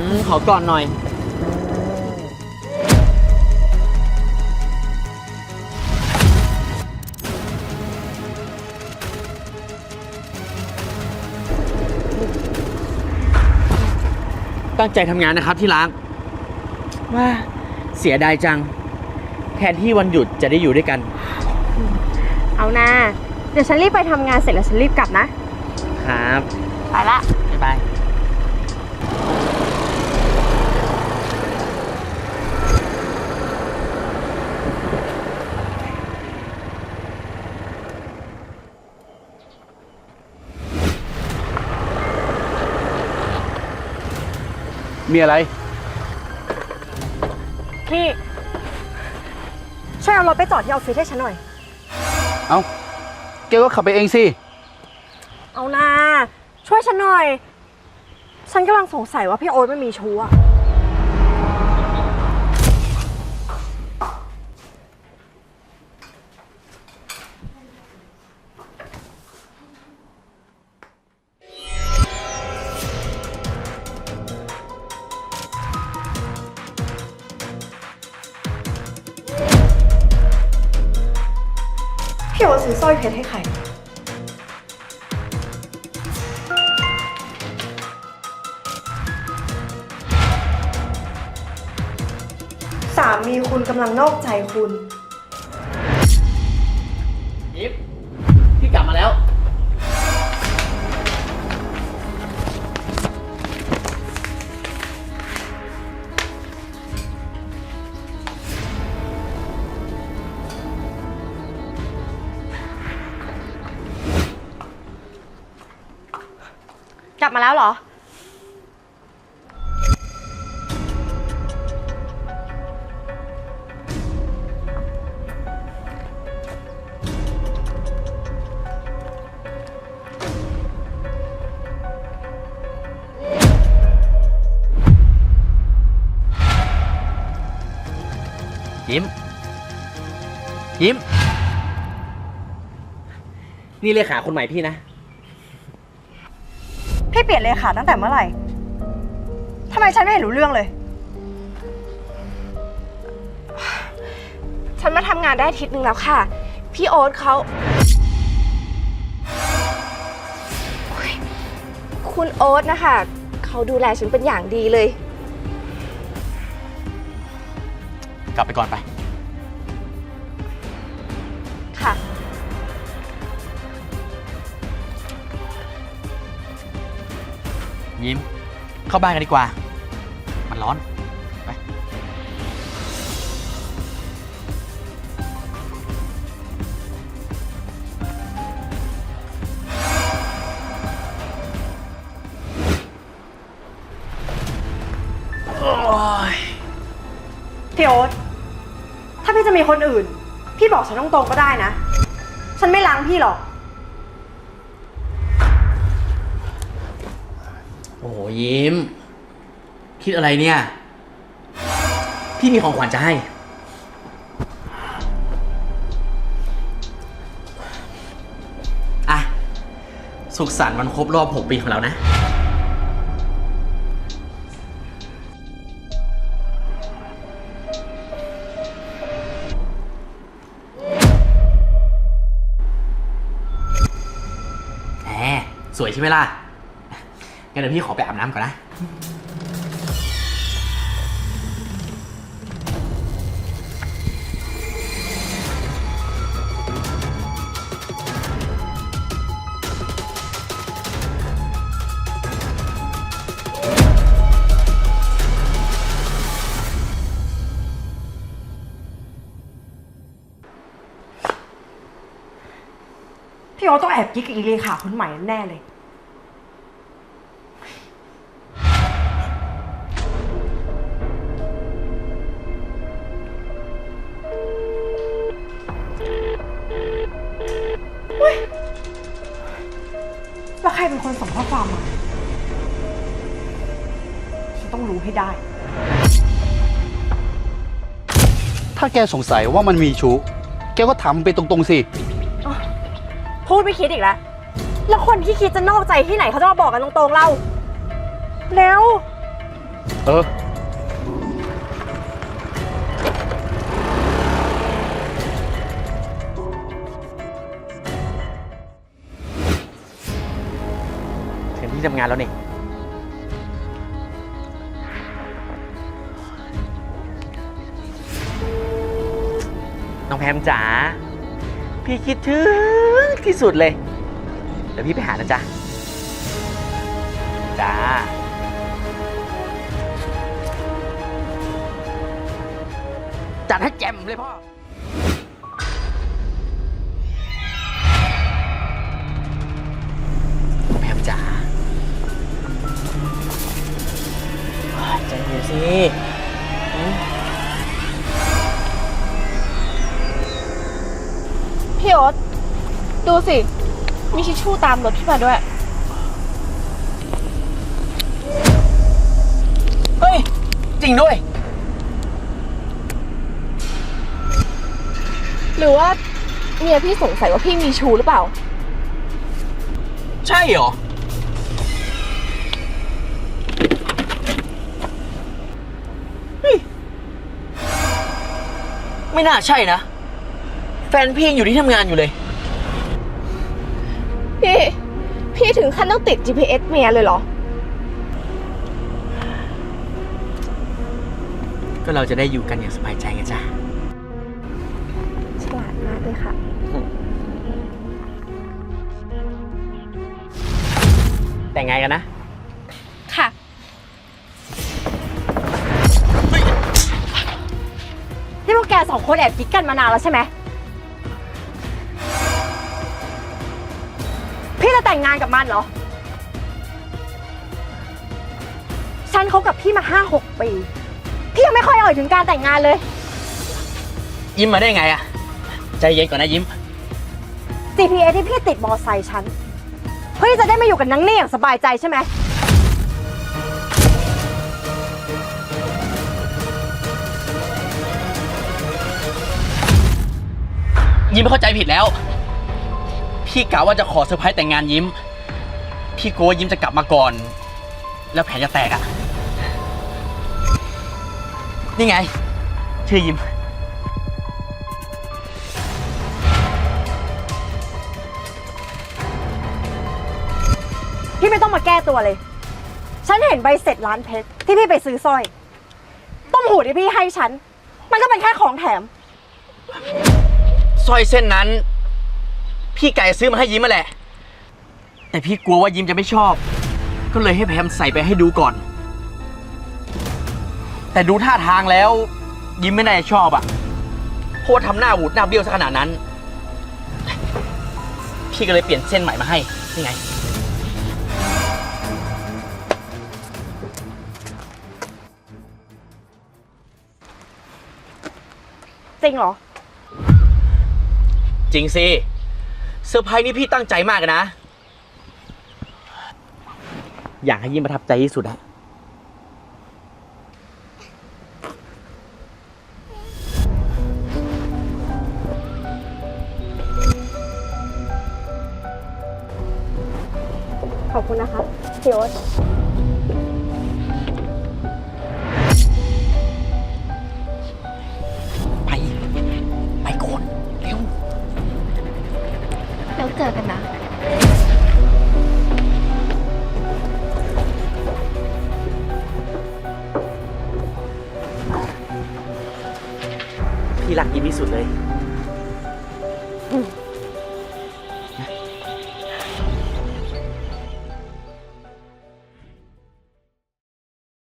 มขอก่อนหน่อย ตั้งใจทำงานนะครับที่รักว่าเสียดายจัง แทนที่วันหยุดจะได้อยู่ด้วยกัน เอานะ เดี๋ยวฉันรีบไปทำงานเสร็จแล้วฉันรีบกลับนะ ครับ ไปละ บ๊ายบาย มีอะไร พี่ ช่วยเอารถไปจอดที่ออฟฟิศให้ฉันหน่อย เอ้าแกก็ขับไปเองสิ เอานะช่วยฉันหน่อย ฉันกำลังสงสัยว่าพี่โอ๊ตไม่มีชู้อะ สร้อยเพชรให้ใคร สามีคุณกำลังนอกใจคุณ บมาแล้วเหรอ ยิ้ม ยิ้ม นี่เลขาคนใหม่พี่นะ พี่เปลี่ยนเลยค่ะตั้งแต่เมื่อไหร่ทำไมฉันไม่เห็นรู้เรื่องเลย ฉันมาทำงานได้อาทิตย์หนึ่งแล้วค่ะ พี่โอ๊ตเขาโอ๊ยคุณโอ๊ตนะคะเขาดูแลฉันเป็นอย่างดีเลย กลับไปก่อนไป ยิ้ม เข้าบ้านกันดีกว่า มันร้อน ไป โอ้ย พี่โอ๊ตถ้าพี่จะมีคนอื่น พี่บอกฉันตรงๆก็ได้นะ ฉันไม่ล้างพี่หรอก โอ้โหยิ้ม คิดอะไรเนี่ย พี่มีของขวัญจะให้ อะ สุขสันต์วันครบรอบ 6 ปีของเรานะ แหม สวยใช่ไหมล่ะ งั้นเดี๋ยวพี่ขอไปอาบน้ำก่อนนะ พี่โอตต้องแอบกิ๊กกับอีเลขาคนใหม่แน่เลย รเป็นคนส่งข้อความมา ฉันต้องรู้ให้ได้ ถ้าแกสงสัยว่ามันมีชู้ แกก็ถามมันไปตรงๆสิ พูดไม่คิดอีกแล้ว แล้วคนที่คิดจะนอกใจที่ไหนเขาจะมาบอกกันตรงๆเรา แล้ว เออ ที่ทำงานแล้วนี่ น้องแพมจ๋า พี่คิดถึงที่สุดเลย เดี๋ยวพี่ไปหานะจ๊ะ จ้า จัดให้แจ่มเลยพ่อ พี่โอ๊ตดูสิ มีชิชชู่ตามรถพี่มาด้วย เฮ้ย จริงด้วย หรือว่าเมียพี่สงสัยว่าพี่มีชูหรือเปล่า ใช่เหรอ ไม่น่าใช่นะ แฟนพี่ยังอยู่ที่ทำงานอยู่เลย พี่ พี่ถึงขั้นต้องติด GPS เมียเลยเหรอ ก็เราจะได้อยู่กันอย่างสบายใจไงจ้ะฉลาดมากเลยค่ะ แต่งงานกันนะ สองคนแอบกิ๊กกันมานานแล้วใช่ไหม พี่จะแต่งงานกับมันเหรอ ฉันคบกับพี่มาห้าหกปี พี่ยังไม่ค่อยเอ่ยถึงการแต่งงานเลย ยิ้มมาได้ไงอะใจเย็นก่อนนะยิ้ม GPS ที่พี่ติดมอไซค์ฉัน เพื่อที่จะได้มาอยู่กับนังนี่อย่างสบายใจใช่ไหม ยิ้มเข้าใจผิดแล้ว พี่กะว่าจะขอเซอร์ไพรส์แต่งงานยิ้ม พี่กลัวว่ายิ้มจะกลับมาก่อน แล้วแผนจะแตกอะนี่ไง ชื่อยิ้ม พี่ไม่ต้องมาแก้ตัวเลย ฉันเห็นใบเสร็จร้านเพชรที่พี่ไปซื้อสร้อย ต้มหูที่พี่ให้ฉัน มันก็เป็นแค่ของแถม ร้อยเส้นนั้น พี่ไก่ซื้อมาให้ยิ้มมาแหละ แต่พี่กลัวว่ายิ้มจะไม่ชอบ ก็เลยให้แพมใส่ไปให้ดูก่อน แต่ดูท่าทางแล้ว ยิ้มไม่น่าจะชอบอะเพราะว่าทำหน้าบูดหน้าเบี้ยวซะขนาดนั้น พี่ก็เลยเปลี่ยนเส้นใหม่มาให้นี่ไง จริงเหรอ จริงสิเซอร์ไพรส์นี่พี่ตั้งใจมากนะ อยากให้ยิ้มประทับใจที่สุดอะขอบคุณนะคะพี่โอ๊ต เจอกันนะ พี่รักยิ้มที่สุดเลย